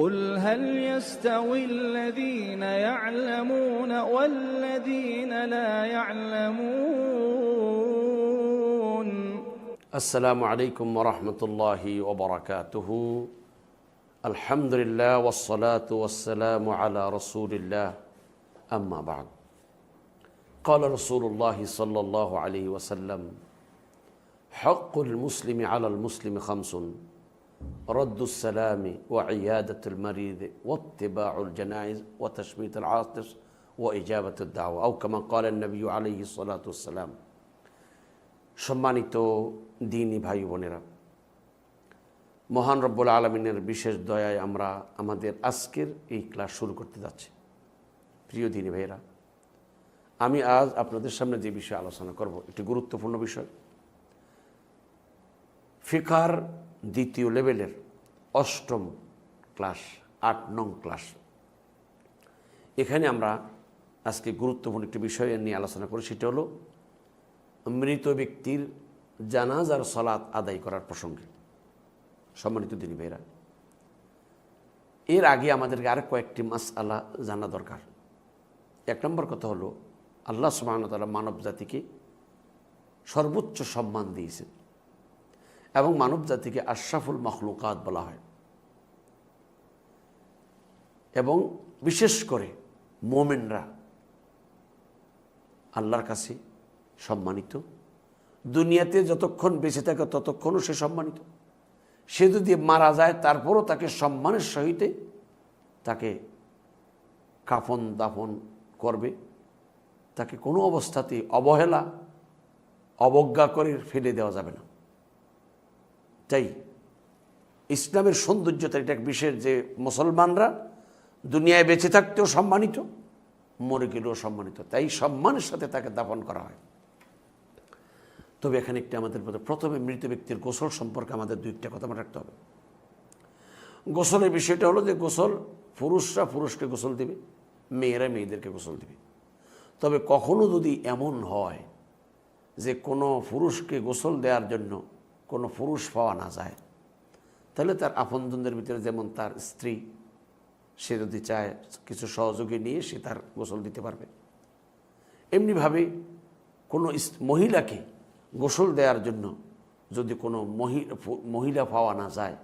قل هل يستوي الذين يعلمون والذين لا يعلمون؟ السلام عليكم ورحمة الله وبركاته. الحمد لله والصلاة والسلام على رسول الله. أما بعد. قال رسول الله صلى الله عليه وسلم حق المسلم على المسلم خمس সম্মানিত দিনী ভাই বোনেরা, মহান রব্বুল আলমিনের বিশেষ দয়ায় আমরা আমাদের আজকের এই ক্লাস শুরু করতে যাচ্ছি। প্রিয় দিনী ভাইরা আমি আজ আপনাদের সামনে যে বিষয়ে আলোচনা করব, একটি গুরুত্বপূর্ণ বিষয়। ফিকার দ্বিতীয় লেভেলের অষ্টম ক্লাস, আট নং ক্লাস। এখানে আমরা আজকে গুরুত্বপূর্ণ একটি বিষয় নিয়ে আলোচনা করি, সেটা হলো মৃত ব্যক্তির জানাজার সলাৎ আদায় করার প্রসঙ্গে। সম্মানিত দিনী ভাইরা এর আগে আমাদেরকে আর কয়েকটি মাস আলা জানা দরকার। এক নম্বর কথা হলো, আল্লাহ সুবাহতালা মানব জাতিকে সর্বোচ্চ সম্মান দিয়েছেন। এবং মানব জাতিকে আশরাফুল মখলুকাত বলা হয়। এবং বিশেষ করে মোমেনরা আল্লাহর কাছে সম্মানিত। দুনিয়াতে যতক্ষণ বেঁচে থাকে ততক্ষণও সে সম্মানিত। সে যদি মারা যায়, তারপরও তাকে সম্মানের সহিতে তাকে কাফন দাফন করবে। তাকে কোনো অবস্থাতে অবহেলা, অবজ্ঞা করে ফেলে দেওয়া যাবে না। তাই ইসলামের সৌন্দর্যতা এটা এক বিশেষ যে মুসলমানরা দুনিয়ায় বেঁচে থাকতেও সম্মানিত, মরে গেলেও সম্মানিত। তাই সম্মানের সাথে তাকে দাপন করা হয়। তবে এখানে একটি আমাদের প্রথমে মৃত ব্যক্তির গোসল সম্পর্কে আমাদের দুইটা কথা মনে রাখতে হবে। গোসলের বিষয়টা হলো যে গোসল পুরুষরা পুরুষকে গোসল দেবে, মেয়েরা মেয়েদেরকে গোসল দেবে। তবে কখনো যদি এমন হয় যে কোনো পুরুষকে গোসল দেওয়ার জন্য কোনো পুরুষ পাওয়া না যায়। তাহলে তার আপনজনদের ভিতরে যেমন তার স্ত্রী, সে যদি চায় কিছু সহযোগী নিয়ে সে তার গোসল দিতে পারবে। এমনিভাবে কোনো মহিলাকে গোসল দেওয়ার জন্য যদি কোনো মহিলা পাওয়া না যায়,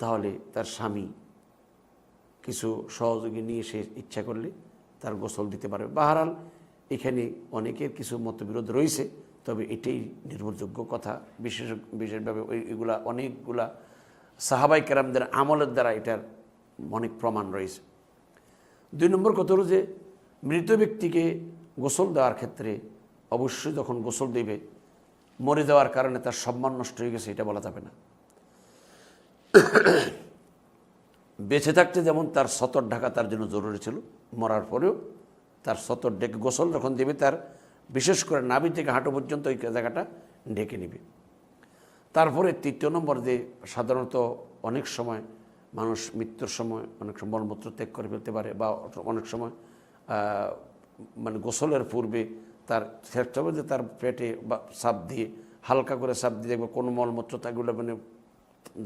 তাহলে তার স্বামী কিছু সহযোগী নিয়ে সে ইচ্ছা করলে তার গোসল দিতে পারবে। বাহারাল এখানে অনেকের কিছু মতবিরোধ রয়েছে। তবে এটাই নির্ভরযোগ্য কথা। বিশেষ, বিশেষভাবে ওই, এগুলা অনেকগুলা সাহাবাই কেরামদের আমলের দ্বারা এটার অনেক প্রমাণ রয়েছে। দুই নম্বর কথা হলো যে, মৃত ব্যক্তিকে গোসল দেওয়ার ক্ষেত্রে অবশ্যই যখন গোসল দেবে, মরে যাওয়ার কারণে তার সম্মান নষ্ট হয়ে গেছে, এটা বলা যাবে না। বেঁচে থাকতে যেমন তার সতর ঢাকা তার জন্য জরুরি ছিল, মরার পরেও তার সতর ডেকে গোসল যখন দেবে, তার বিশেষ করে নাভি থেকে হাঁটু পর্যন্ত ওই জায়গাটা ঢেকে নেবে। তারপরে তৃতীয় নম্বর যে সাধারণত অনেক সময় মানুষ মৃত্যুর সময় অনেক সময় মলমূত্র ত্যাগ করে ফেলতে পারে বা অনেক সময় মানে গোসলের পূর্বে তার চেষ্টা যে তার পেটে বা সাপ দিয়ে হালকা করে সাপ দিয়ে দেখবে কোনো মলমূত্র তাগুলো মানে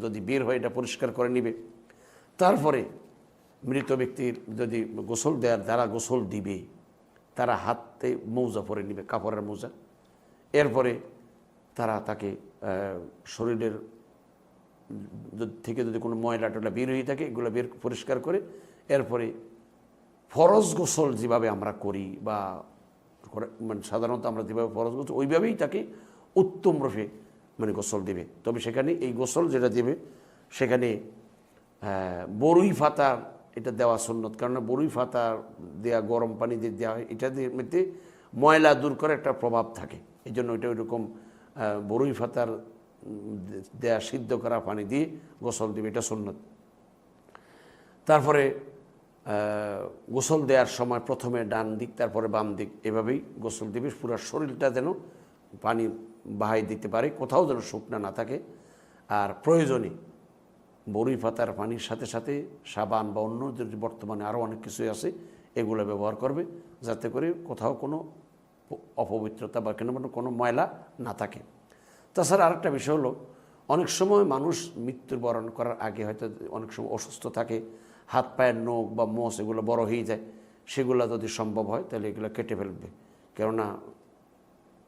যদি বের হয় এটা পরিষ্কার করে নিবে। তারপরে মৃত ব্যক্তির যদি গোসল দেওয়ার দ্বারা গোসল দিবে তারা হাতে মৌজা পরে নিবে, কাপড়ের মৌজা। এরপরে তারা তাকে শরীরের থেকে যদি কোনো ময়লা টয়লা বের হয়ে থাকে, এগুলো বের পরিষ্কার করে এরপরে ফরজ গোসল যেভাবে আমরা করি বা মানে সাধারণত আমরা যেভাবে ফরজ গোসল, ওইভাবেই তাকে উত্তম রূপে মানে গোসল দেবে। তবে সেখানে এই গোসল যেটা দেবে, সেখানে বরুই ফাতা এটা দেওয়া সন্ন্যত কারণ বরুই ফাতা দেওয়া গরম পানি দিয়ে দেওয়া হয়, এটা দিয়ে ময়লা দূর করে একটা প্রভাব থাকে। এই জন্য এটা ওইরকম বরুই ফাতার দেয়া, সিদ্ধ করা পানি দিয়ে গোসল দেবে, এটা সন্ন্যত তারপরে গোসল দেওয়ার সময় প্রথমে ডান দিক, তারপরে বাম দিক, এভাবেই গোসল দিবে। পুরো শরীরটা যেন পানি বাহাই দিতে পারে, কোথাও যেন শুকনা না থাকে। আর প্রয়োজনে বরুই পাতার পানির সাথে সাথে সাবান বা অন্য বর্তমানে আরও অনেক কিছুই আছে, এগুলো ব্যবহার করবে, যাতে করে কোথাও কোনো অপবিত্রতা বা কেন কোনো ময়লা না থাকে। তাছাড়া আরেকটা বিষয় হলো, অনেক সময় মানুষ মৃত্যুবরণ করার আগে হয়তো অনেক সময় অসুস্থ থাকে, হাত, পায়ের নখ বা মোষ এগুলো বড় হয়ে যায়, সেগুলো যদি সম্ভব হয় তাহলে এগুলো কেটে ফেলবে। কেননা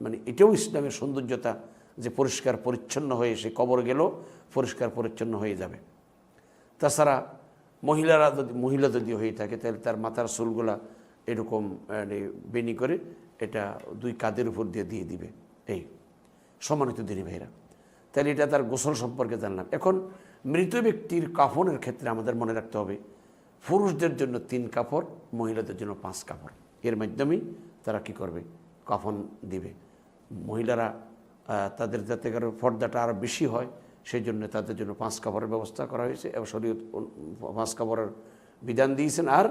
মানে এটাও ইসলামের সৌন্দর্যতা যে পরিষ্কার পরিচ্ছন্ন হয়ে সে কবর গেলেও পরিষ্কার পরিচ্ছন্ন হয়ে যাবে। তাছাড়া মহিলারা যদি, মহিলা যদি হয়ে থাকে, তাহলে তার মাথার চুলগুলা এরকম মানে বেনি করে এটা দুই কাদের উপর দিয়ে দিয়ে দিবে। এই, সম্মানিত দিনী ভাইরা তাহলে এটা তার গোসল সম্পর্কে জানলাম। এখন মৃত ব্যক্তির কাফনের ক্ষেত্রে আমাদের মনে রাখতে হবে, পুরুষদের জন্য তিন কাপড়, মহিলাদের জন্য পাঁচ কাপড়। এর মাধ্যমেই তারা কি করবে? কাফন দিবে। মহিলারা তাদের যাতে করে পর্দাটা আরও বেশি হয় সেই জন্য তাদের জন্য পাঁচ কাপড়ের ব্যবস্থা করা হয়েছে এবং শরীয়ত পাঁচ কাপড়ের বিধান দিয়েছেন আর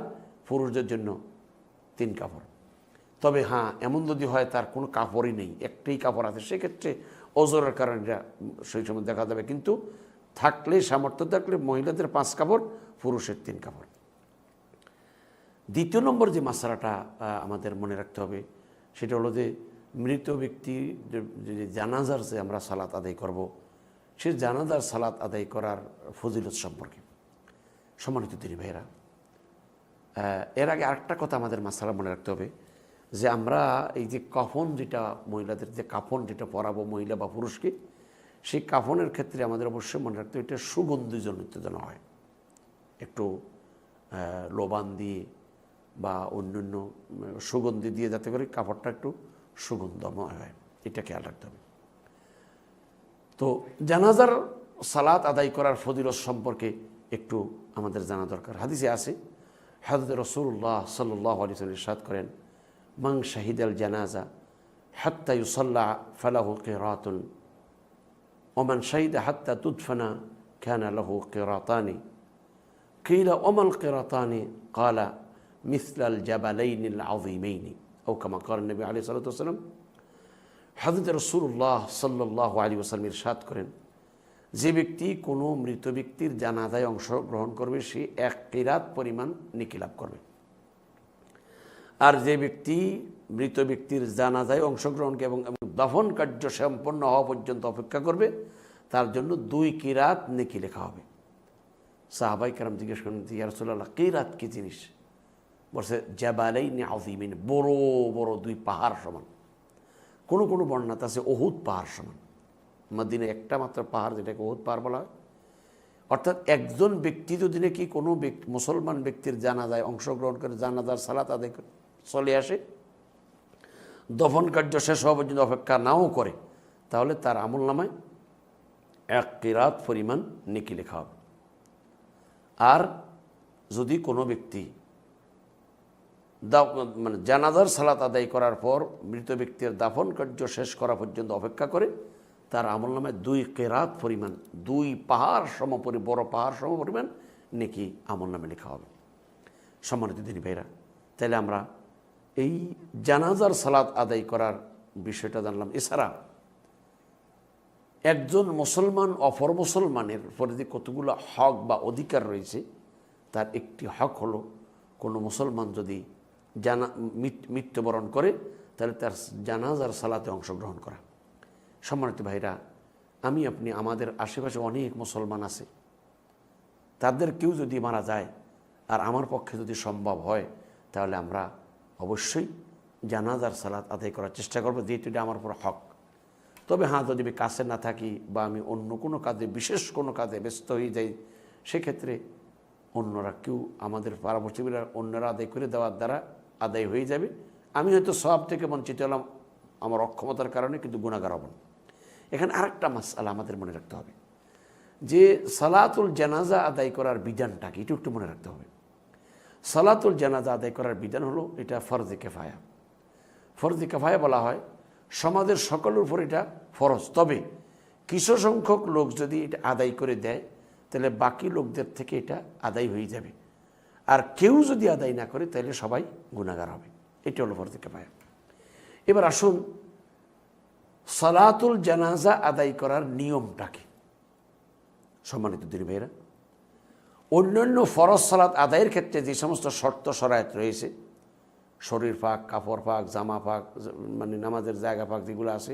পুরুষদের জন্য তিন কাপড়। তবে হ্যাঁ এমন যদি হয় তার কোনো কাপড়ই নেই, একটাই কাপড় আছে, সেক্ষেত্রে ওজোরের কারণে সেই সময় দেখা যাবে। কিন্তু থাকলে, সামর্থ্য থাকলে মহিলাদের পাঁচ কাপড়, পুরুষের তিন কাপড়। দ্বিতীয় নম্বর যে মশালাটা আমাদের মনে রাখতে হবে, সেটা হলো যে মৃত ব্যক্তি যে- জানাজার যে আমরা সালাত আদায় করব সে জানাজার সালাত আদায় করার ফজিলত সম্পর্কে। সম্মানিত তিনি ভাইরা এর আগে আরেকটা কথা আমাদের মাসালা মনে রাখতে হবে যে আমরা এই যে কাফন যেটা মহিলাদের যে কাফন যেটা পরাবো মহিলা বা পুরুষকে সেই কাফনের ক্ষেত্রে আমাদের অবশ্যই মনে রাখতে হবে এটা সুগন্ধিজনিত যেন হয়। একটু লোবান দিয়ে বা অন্যান্য উম, সুগন্ধি দিয়ে যাতে করে কাপড়টা একটু সুগন্ধময় হয়। এটা খেয়াল রাখতে হবে। তো জানাজার সালাত আদায় করার ফদিলত সম্পর্কে একটু আমাদের জানা দরকার। হাদিসে আছে হাজরত রসুল্লাহ সাল্লাহ আলী সাদ করেন মাং শাহিদ আল জানাজা হাত্তা ফালাহু কে রাতুন ওমান শাহিদ হাত্তা তুদফানা কে রাতানি কেরাতানি। অমল কে রাতানি কালা, মিসলাল জাবালাইনিল আউদিমেইনি ও কামা করেন নবী আলি সাল্লাম হাজরত রসুল্লাহ সাল্লাহ আলী ওসালাম ইরশাদ করেন, যে ব্যক্তি কোনো মৃত ব্যক্তির জানাদায় অংশগ্রহণ করবে, সে এক কিরাত পরিমাণ নিকি লাভ করবে। আর যে ব্যক্তি মৃত ব্যক্তির জানাজায় অংশগ্রহণকে এবং দফন কার্য সম্পন্ন হওয়া পর্যন্ত অপেক্ষা করবে, তার জন্য দুই কিরাত নেকি লেখা হবে। সাহাবাই কারাম জিজ্ঞেস করেন ইয়ারসোল্লাহ কিরাত কী জিনিস? বলছে জাবালাই নে আজিমিন বড় বড় দুই পাহাড় সমান। কোনো কোনো বর্ণাতে আছে অহুত পাহাড় সমান। মদিনে একটা মাত্র পাহাড় যেটাকে অহুত পাহাড় বলা হয়। অর্থাৎ একজন ব্যক্তি যদি নাকি কোনো ব্যক্তি, মুসলমান ব্যক্তির জানাজায় অংশগ্রহণ করে, জানাজার সালাত আদায় চলে আসে, দফন কার্য শেষ হওয়া পর্যন্ত অপেক্ষা নাও করে, তাহলে তার আমল নামায় এক কিরাত পরিমাণ নেকি লেখা হবে। আর যদি কোনো ব্যক্তি মানে জানাজার সালাত আদায় করার পর মৃত ব্যক্তির দাফন কার্য শেষ করা পর্যন্ত অপেক্ষা করে তার আমল নামে দুই কেরাত পরিমাণ, দুই পাহাড় সমপরি বড় পাহাড় সম পরিমাণ নেকি আমল নামে লেখা হবে। সম্মানিত দিনী ভাইরা, তাহলে আমরা এই জানাজার সালাত আদায় করার বিষয়টা জানলাম। এছাড়া একজন মুসলমান অপর মুসলমানের উপরে যে কতগুলো হক বা অধিকার রয়েছে, তার একটি হক হলো কোনো মুসলমান যদি জানা, মৃত- মৃত্যুবরণ করে তাহলে তার জানাজার সালাতে অংশগ্রহণ করা। সম্মানিত ভাইরা, আমি, আপনি, আমাদের আশেপাশে অনেক মুসলমান আছে। তাদের কেউ যদি মারা যায় আর আমার পক্ষে যদি সম্ভব হয়, তাহলে আমরা অবশ্যই জানাজার সালাত আদায় করার চেষ্টা করব, যেহেতু এটা আমার উপর হক। তবে হ্যাঁ যদি আমি কাছে না থাকি বা আমি অন্য কোনো কাজে, বিশেষ কোনো কাজে ব্যস্ত হয়ে যাই, সেক্ষেত্রে অন্যরা কেউ আমাদের পাড়াপড়শিরা অন্যরা আদায় করে দেওয়ার দ্বারা আদায় হয়ে যাবে। আমি হয়তো সব থেকে বঞ্চিত হলাম আমার অক্ষমতার কারণে, কিন্তু গুণাগার হব না। এখানে আরেকটা মাসালা আমাদের মনে রাখতে হবে। যে সালাতুল জানাজা আদায় করার বিধানটা কি একটু মনে রাখতে হবে। সালাতুল জানাজা আদায় করার বিধান হলো এটা ফরজে কেফায়া। ফরজে কেফায়া বলা হয়, সমাজের সকলের উপর এটা ফরজ। তবে কিছু সংখ্যক লোক যদি এটা আদায় করে দেয়, তাহলে বাকি লোকদের থেকে এটা আদায় হয়ে যাবে। আর কেউ যদি আদায় না করে তাহলে সবাই গুণাগার হবে। এটা হলো ফরজে কেফায়া এবার আসুন, সালাতুল জানাজা আদায় করার নিয়মটা কি সম্মানিত দিনী ভাইরা অন্যান্য ফরজ সালাত আদায়ের ক্ষেত্রে যে সমস্ত শর্ত সরায়ত রয়েছে, শরীর ফাঁক, কাপড় ফাঁক, জামা ফাঁক মানে নামাজের জায়গা পাক যেগুলো আছে,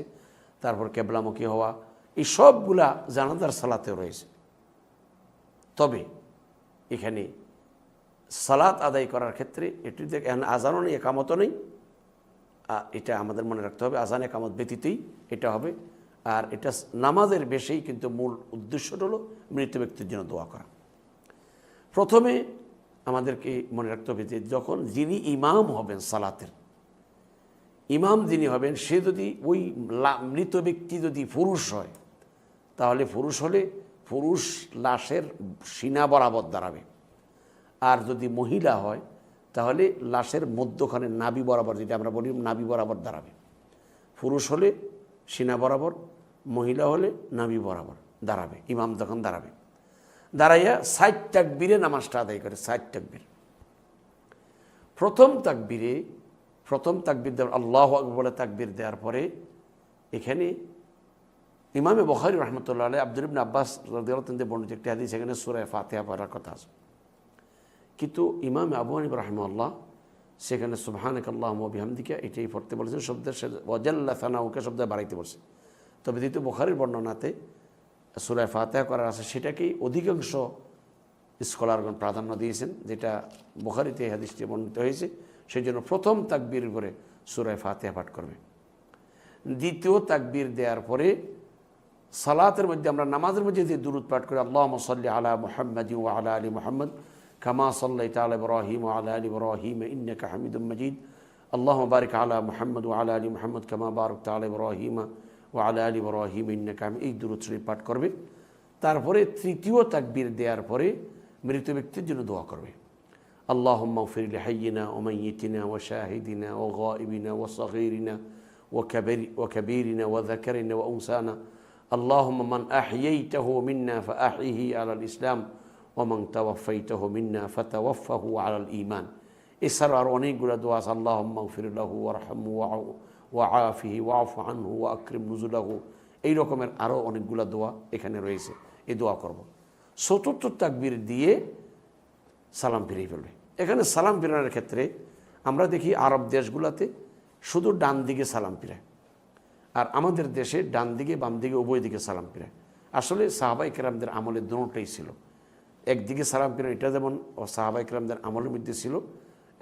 তারপর কেবলামুখী হওয়া, এই সবগুলা জানাজার সালাতেও রয়েছে। তবে এখানে সালাত আদায় করার ক্ষেত্রে এটি এখানে আজানও নেই, একামতও নেই। এটা আমাদের মনে রাখতে হবে, আজান একামত ব্যতীতই এটা হবে। আর এটা নামাজের বেশেই কিন্তু মূল উদ্দেশ্যটা হলো মৃত ব্যক্তির জন্য দোয়া করা। প্রথমে আমাদেরকে মনে রাখতে হবে যে যখন যিনি ইমাম হবেন সালাতের, ইমাম যিনি হবেন, সে যদি ওই মৃত ব্যক্তি যদি পুরুষ হয়, তাহলে পুরুষ হলে পুরুষ লাশের সিনা বরাবর দাঁড়াবে। আর যদি মহিলা হয়, তাহলে লাশের মধ্যখানে নাবি বরাবর, যেটা আমরা বলি নাবি বরাবর দাঁড়াবে। পুরুষ হলে সিনা বরাবর, মহিলা হলে নাবি বরাবর দাঁড়াবে, ইমাম তখন দাঁড়াবে। দাঁড়াইয়া সাইড তাকবীরে নামাজটা আদায় করে সাইড তাকবীর। প্রথম তাকবীরে, প্রথম তাকবীর দেওয়ার, আল্লাহ বলে তাকবীর দেওয়ার পরে, এখানে ইমামে বখারি রহমতুল্লাহ আলী আব্দুল ইবিন আব্বাস বর্ণিত একটি হাদিস, এখানে সুরায় ফাতেহা পড়ার কথা আছে। কিন্তু ইমাম আবু হানিফ রহমাল্লাহ সেখানে সুবহানাক আল্লাহ বিহামদিকা এটাই পড়তে বলেছেন, শব্দের ওয়াজাল্লা থানাউকে শব্দ বাড়াইতে বলছে। তবে দ্বিতীয় বখারির বর্ণনাতে সুরায় ফাতেহা করার আছে, সেটাকেই অধিকাংশ স্কলারগণ প্রাধান্য দিয়েছেন, যেটা বুখারিতে হাদিসটি বর্ণিত হয়েছে সেই জন্য প্রথম তাকবীর করে সুরায় ফাতেহা পাঠ করবে। দ্বিতীয় তাকবীর দেওয়ার পরে সালাতের মধ্যে আমরা নামাজের মধ্যে যে দুরুদ পাঠ করি আল্লাহ মসল্লি আলা মোহাম্মদ আলা আলী মোহাম্মদ কামা সাল্লাই তাল ইব্রাহিম ও আলা আলী ইব্রাহিম ইন্নাকা হামিদুম মজিদ আল্লাহ বারিক আলা মোহাম্মদ ও আলা আলী মোহাম্মদ কামা বারক তাল ইব্রাহিম ও আলা আলী ইব্রাহিম ইন্নাকা হামিদ এই দুরুদ শরীফ পাঠ করবে তারপরে তৃতীয় তাকবীর দেওয়ার পরে মৃত ব্যক্তির জন্য দোয়া করবে اللهم اغفر لحينا وميتنا وشاهدنا وغائبنا وصغيرنا وكبر وكبيرنا وذكرنا وأنسانا اللهم من أحييته منا فأحيه على الإسلام ওমাং তাওয়াফাইতাহ মিন্না ফাতাওয়াফাহু আলাল ইমান এছাড়া আর অনেকগুলো দোয়া আছে আল্লাহ ফিরুল্লাহু ওয়ারহামু ওয়া আফিহি ওয়াফ আনহু ওয়া আকরিম নুজুলাহু। এই রকমের আরও অনেকগুলো দোয়া এখানে রয়েছে এই দোয়া করব। চতুর্থ তাকবির দিয়ে সালাম ফিরিয়ে ফেলবে। এখানে সালাম ফিরানোর ক্ষেত্রে আমরা দেখি আরব দেশগুলোতে শুধু ডান দিকে সালাম ফিরায়, আর আমাদের দেশে ডান দিকে, বাম দিকে, উভয় দিকে সালাম ফিরায়। আসলে সাহাবাই কেরামদের আমলে দুটাই ছিল। একদিকে সালাম ফিরা এটা যেমন ও সাহাবাই কেরামদের আমলের মধ্যে ছিল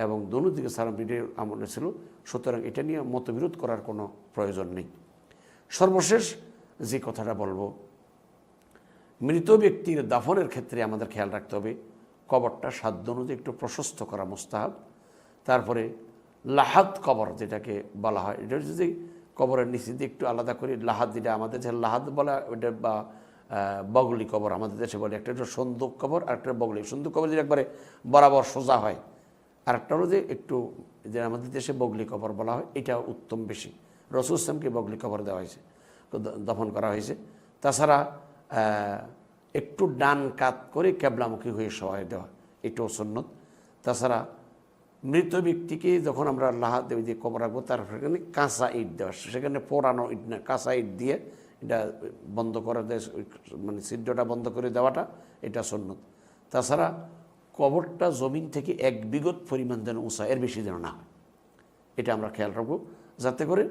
এবং দোনো দিকে সালাম ফিরে আমলে ছিল, সুতরাং এটা নিয়ে মতবিরোধ করার কোনো প্রয়োজন নেই। সর্বশেষ যে কথাটা বলব, মৃত ব্যক্তির দাফনের ক্ষেত্রে আমাদের খেয়াল রাখতে হবে, কবরটা সাধ্য অনুযায়ী একটু প্রশস্ত করা মোস্তাহাব। তারপরে লাহাদ কবর যেটাকে বলা হয়, এটা যদি কবরের নিচে দিয়ে একটু আলাদা করে, লাহাত যেটা আমাদের যে লাহাদ বলা ওটা বা বগলি কবর আমাদের দেশে বলে, একটা হচ্ছে সন্দুক কবর, আর একটা বগলি। সন্দুক কবর যেটা একবারে বরাবর সোজা হয় আর একটা হলো যে একটু যে আমাদের দেশে বগলি কবর বলা হয় এটা উত্তম বেশি। রসুল ইসলামকে বগলি কবর দেওয়া হয়েছে দফন করা হয়েছে। তাছাড়া একটু ডান কাত করে ক্যাবলামুখী হয়ে সহায় দেওয়া, এটাও সন্ন্যত তাছাড়া, মৃত ব্যক্তিকে যখন আমরা লাহা দেবী দিয়ে কবর রাখব, তার সেখানে কাঁচা ইট দেওয়া, সেখানে পোড়ানো ইট না, কাঁচা ইট দিয়ে এটা বন্ধ করে মানে ছিদ্রটা বন্ধ করে দেওয়াটা এটা সন্ন্যত তাছাড়া কবরটা জমিন থেকে এক বিগত পরিমাণ যেন উঁচা, এর বেশি যেন না হয়। এটা আমরা খেয়াল রাখব। যাতে করে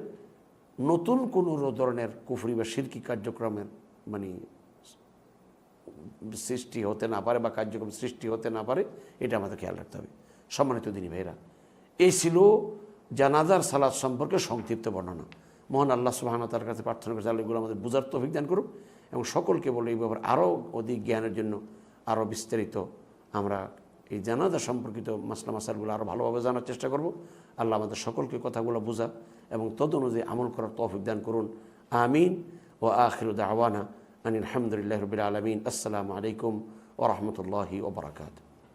নতুন কোনো ধরনের কুফরি বা শিরকি কার্যক্রমের মানে সৃষ্টি হতে না পারে বা কার্যক্রম সৃষ্টি হতে না পারে, এটা আমাদের খেয়াল রাখতে হবে। সম্মানিত দিনী ভাইরা এই ছিল জানাজার সালাদ সম্পর্কে সংক্ষিপ্ত বর্ণনা। মহান আল্লাহ সুবাহানা তার কাছে প্রার্থনা করছে, আল্লাহ এগুলো আমাদের বুঝার তো অভিজ্ঞান করুক এবং সকলকে বলে এই ব্যাপারে আরও অধিক জ্ঞানের জন্য আরও বিস্তারিত আমরা এই জানাজা সম্পর্কিত মাসলা মাসালগুলো আরও ভালোভাবে জানার চেষ্টা করব। আল্লাহ আমাদের সকলকে কথাগুলো বোঝা এবং তদ অনুযায়ী আমল করার তৌফিক দান করুন। আমিন। ও আখিরুদ আওয়ানা আনিল আলহামদুলিল্লাহ রবিল আলমিন। আসসালামু আলাইকুম ওরহমতুল্লাহি ওবরাকাত